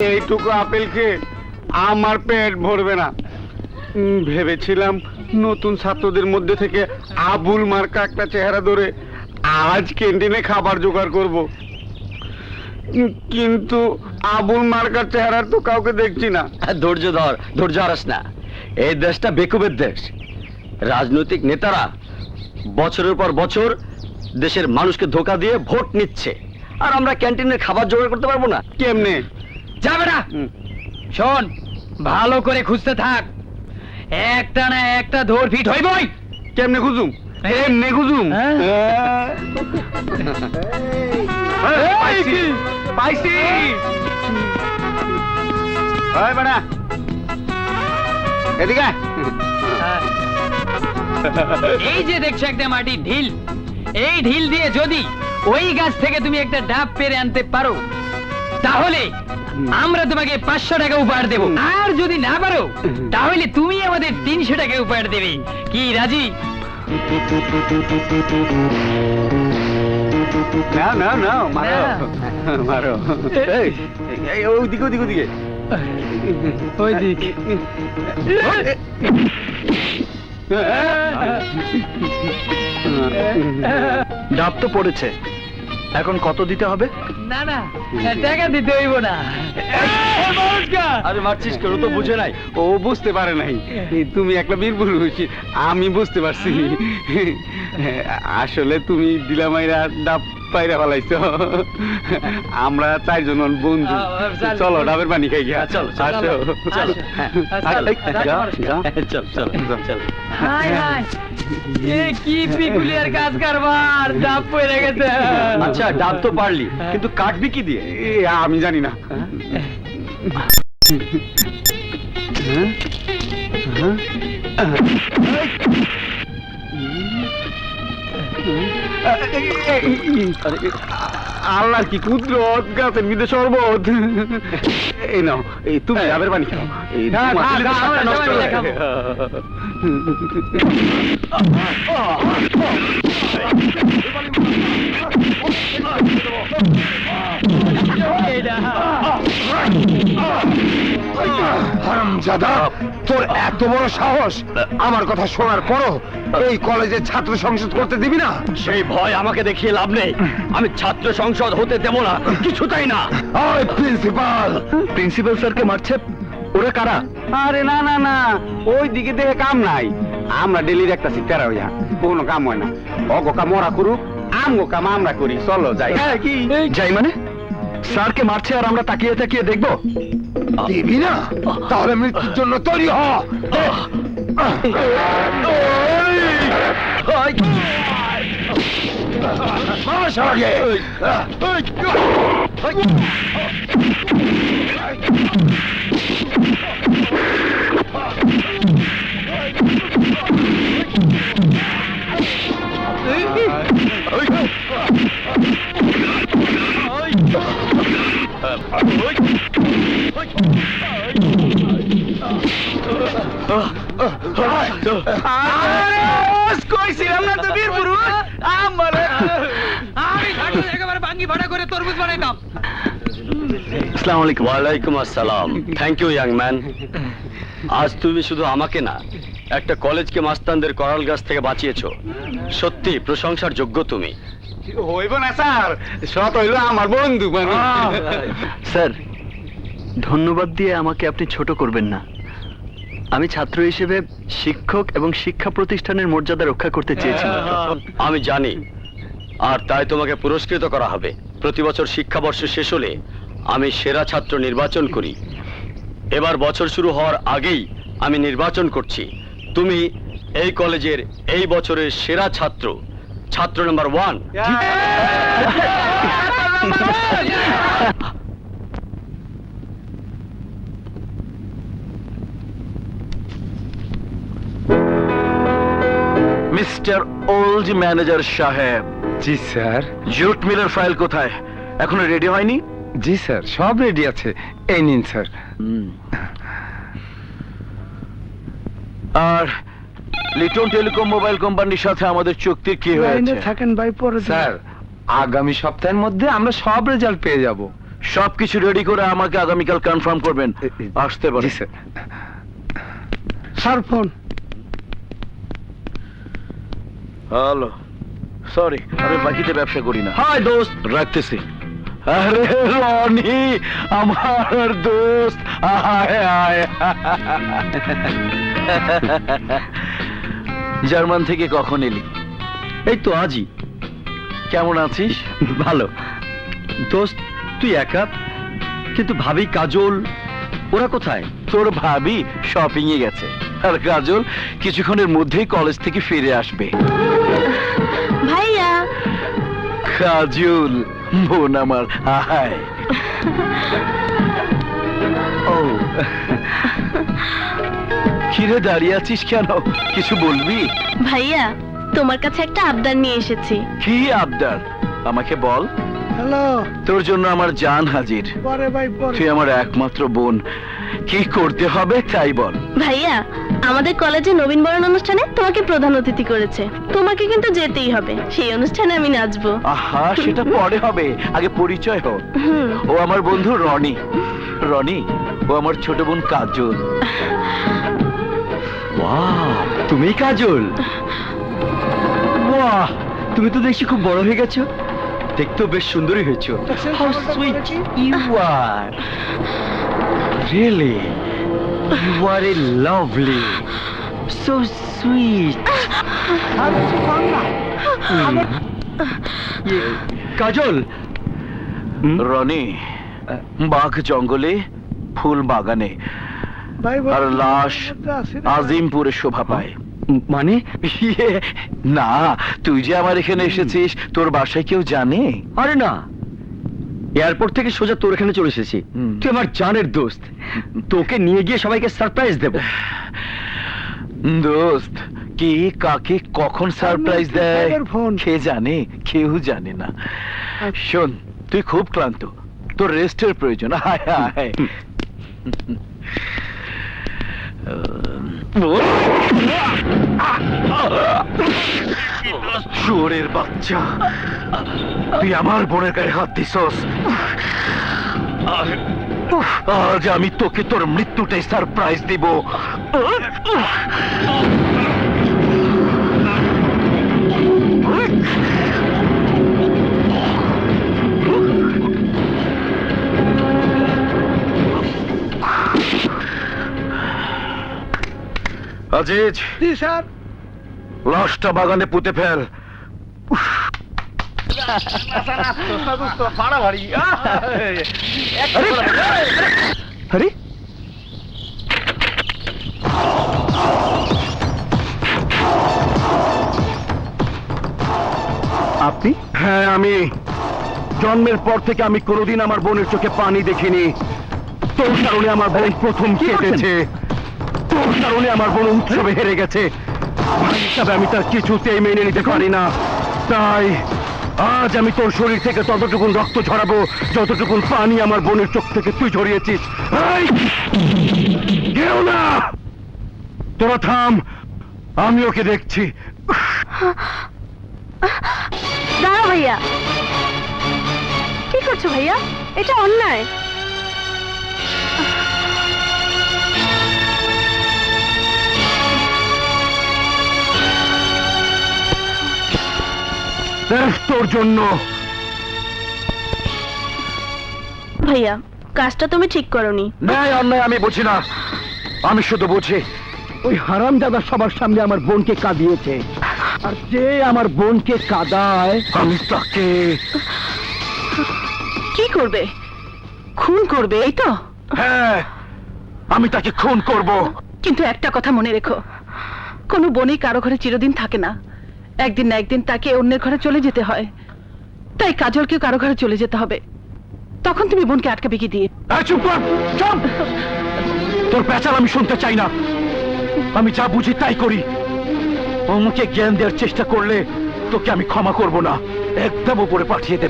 এইটুকু আপেল খেয়ে আমার পেট ভরবে না। ভেবেছিলাম নতুন ছাত্রদের মধ্যে থেকে আবুল মার্কা একটা চেহারা ধরে আজ ক্যান্টিনে খাবার জোগাড় করব। কিন্তু আবুল মার্কার চেহারার তো কাউকে দেখছি না। ধৈর্য ধর ধৈর্য হারাস না। এই দেশটা বেকুবের দেশ। রাজনৈতিক নেতারা বছরের পর বছর দেশের মানুষকে ধোকা দিয়ে ভোট নিচ্ছে। আর আমরা ক্যান্টিনের খাবার জোগাড় করতে পারব না। কেমনে? যাবে না শোন ভালো করে খুঁজতে থাক। একটা না একটা ধর ফিট হইবই। কেমনে খুঁজুম? এমনে খুঁজুম? হ্যাঁ? পাইছি। পাইছি। ওই বেটা। এদিকে এই যে দেখছ একটা মাটির ঢিল। এই ঢিল দিয়ে যদি ওই গাছ থেকে তুমি একটা ডাব পেরে আনতে পারো তাহলে আমরা তোমাকে পাঁচশো টাকা উপহার দেব। আর যদি না পারো তাহলে তুমি আমাদের তিনশো টাকা উপহার দেবে। কি রাজি? নাও নাও নাও মারো। মারো। এই, ওদিকে ওদিকে ওদিকে ওই দিক। ডাব তো পড়েছে। এখন কত দিতে হবে? না না টাকা দিতে হইব না। আরে মারছিস কেন? তো বুঝে নাই। ও বুঝতে পারে নাই। তুমি একটা বীর পুরুষ আমি বুঝতে পারছি। আসলে তুমি দিলামাইরা ডাব পাইরা ফেলাইছ। আমরা চারজন বন্ধু। চল। ডাবের পানি খাই গিয়া। চলো, আসো। চলো, চলো। হ্যাঁ। চল, হাই হাই। এ কি পিকুলিয়ার কাজ কারবার? ডাব পড়ে গেছে। আচ্ছা ডাব তো পারলি কিন্তু কাটবি কি দিয়ে? এ, আমি জানি না। হ্যাঁ? হ্যাঁ? আল্লাহ কি কুদরত গাছের মধ্যে শরবত। এই নাও এই তুমি ডাবের পানি খাও। এই হারামজাদা তোর এত বড় সাহস? আমার কথা শোনার পরও এই কলেজের ছাত্র সংসদ করতে দিবি না? সেই ভয় আমাকে দেখিয়ে লাভ নেই। আমি ছাত্র সংসদ হতে দেব না। কিছুটাই না। ওই প্রিন্সিপাল। প্রিন্সিপাল স্যারকে মারছে। ওরা কারা? আরে না না না। ওই দিকে দেখে কাম নাই। আমরা ডেলির একটা সিটারা হইয়া। কোনো কাম হয় না। অগ কাম ওরা করুক আমগো কাম আমরা করি। চলো যাই। হ্যাঁ কি? যাই মানে? স্যারকে মারছে আর আমরা তাকিয়ে তাকিয়ে দেখব? দিবি না? তাহলে মৃত্যুর জন্য তৈরি হ। আগে করে তরমুজ বানাইতাম আসসালামু আলাইকুম। ওয়ালাইকুম আসসালাম। থ্যাংক ইউ ইয়াং ম্যান আজ তুমি শুধু আমাকে না একটা কলেজকে মাস্তানদের করাল গাছ থেকে বাঁচিয়েছো। সত্যি প্রশংসার যোগ্য তুমি। হইব না স্যার। সত হইল আমার বন্ধু মানে। স্যার ধন্যবাদ দিয়ে আমাকে আপনি ছোট করবেন না। আমি ছাত্র হিসেবে শিক্ষক এবং শিক্ষা প্রতিষ্ঠানের মর্যাদা রক্ষা করতে চেয়েছিলাম। আমি জানি আর তাই তোমাকে পুরস্কৃত করা হবে। প্রতি বছর শিক্ষাবর্ষ শেষ হলে আমি সেরা ছাত্র নির্বাচন করি। এবার বছর শুরু হওয়ার আগেই আমি নির্বাচন করছি। তুমি এই কলেজের এই বছরের সেরা ছাত্র ছাত্র number one. Mister old manager সাহেব জি স্যার। জুট মিলের ফাইল কোথায়? এখনও রেডি হয়নি? জি স্যার সব রেডি আছে। এই নিন স্যার। আর লিটন টেলিকম মোবাইল কোম্পানির সাথে আমাদের চুক্তি কি হয়েছে? থাকেন ভাই পরে স্যার আগামী সপ্তাহের মধ্যে আমরা সব রেজাল্ট পেয়ে যাব। সবকিছু রেডি করে আমাকে আগামীকাল কনফার্ম করবেন। আসতে পারে। Sir phone. হ্যালো। সরি আমি বাকিতে ব্যবসা করি না। হাই দোস্ত। রাখতেছি। আরে রনি আমার দোস্ত। আয় আয়। জার্মান থেকে কখন এলি? এই তো আজই। কেমন আছিস? ভালো। দোস্ত তুই একা? কিন্তু ভাবি কাজল ওরা কোথায়? তোর ভাবি শপিং এ গেছে। আর কাজল কিছুক্ষণের মধ্যেই কলেজ থেকে ফিরে আসবে। কাজল বোন আমার আয়। ও। কিরে দাঁড়িয়ে আছিস কেন? কিছু বলবি? ভাইয়া তোমার কাছে একটা আবদার নিয়ে এসেছি। কি আবদার? আমাকে বল। হ্যালো। তোর জন্য আমার জান হাজির। পরে ভাই পরে। তুই আমার একমাত্র বোন। কি করতে হবে তাই বল। ভাইয়া আমাদের কলেজে নবীন বরণ অনুষ্ঠানে তোমাকে প্রধান অতিথি করেছে। তোমাকে কিন্তু যেতেই হবে। সেই অনুষ্ঠানে আমি নাচবো। আহা সেটা পরে হবে। আগে পরিচয় হোক। ও আমার বন্ধু রনি। রনি ও আমার ছোট বোন কাজল। তুমি কাজল? বাহ তুমি তো দেখছি খুব বড় হয়ে গেছো। দেখতেও বেশ সুন্দরী হয়েছো। How sweet you are really you are a lovely so sweet Kajal. Roni বাঘ জঙ্গলে ফুল বাগানে। আর লাশ আজিমপুরে শোভা পায়। মানে? ইয়ে, না তুই যে আমার এখানে এসেছিস তোর বাসায় কেউ জানে? আরে না। এয়ারপোর্ট থেকে সোজা তোর এখানে চলে এসেছি। তুই আমার জানের দোস্ত। তোকে নিয়ে গিয়ে সবাইকে সারপ্রাইজ দেব। দোস্ত কি কাকে কখন সারপ্রাইজ দেয়? কে জানে কেউ জানে না। শোন তুই খুব ক্লান্ত। তোর রেস্টের প্রয়োজন। হায় হায় চোরের বাচ্চা। তুই আমার বোনের গায়ে হাত দিছস। আজ আমি তোকে তোর মৃত্যুটাই সারপ্রাইজ দিব। আজিজ স্যার। লাশটা বাগানে পুঁতে ফেল। আরে আপনি? হ্যাঁ আমি। জন্মের পর থেকে আমি কোনোদিন আমার বোনের চোখে পানি দেখিনি। তোর কারণে আমার বোন প্রথম কেটেছে তোর কারণে আমার বোন উৎসবে হেরে গেছে। হিসাবে আমি তার কিছুতেই মেনে নিতে পারি না। তাই আজ আমি তোর শরীর থেকে ততটুকুন রক্ত ঝরাবো, যতটুকুন পানি আমার বোনের চোখ থেকে তুই ঝরিয়েছিস! কেউ না! তোরা থাম, আমি ওকে দেখছি। দাঁড়া ভাইয়া। কি করছ ভাইয়া? এটা অন্যায়। তোর জন্য। ভাইয়া কাজটা তুমি ঠিক করনি। ন্যায় অন্যায় আমি বুঝি না। আমি শুধু বুঝি ওই হারাম দাদা সবার সামনে আমার বোনকে কাঁদিয়েছে। আর যে আমার বোনকে কাদায় আমি তাকে কি করবে? খুন করবে এই তো? হ্যাঁ আমি তাকে খুন করব। কিন্তু একটা কথা মনে রেখো। কোনো বোনই কারও ঘরে চিরদিন থাকে না। একদিন না একদিন তাকে অন্যের ঘরে চলে যেতে হয়। তাই কাজলকেও কারও ঘরে চলে যেতে হবে। তখন তুমি বোনকে আটকাবে কি দিয়ে। চুপ কর তোর পেঁচাল আমি শুনতে চাই না। আমি যা বুঝি তাই করি। অমুকে জ্ঞান দেওয়ার চেষ্টা করলে তোকে আমি ক্ষমা করব না। একদম উপরে পাঠিয়ে দেব।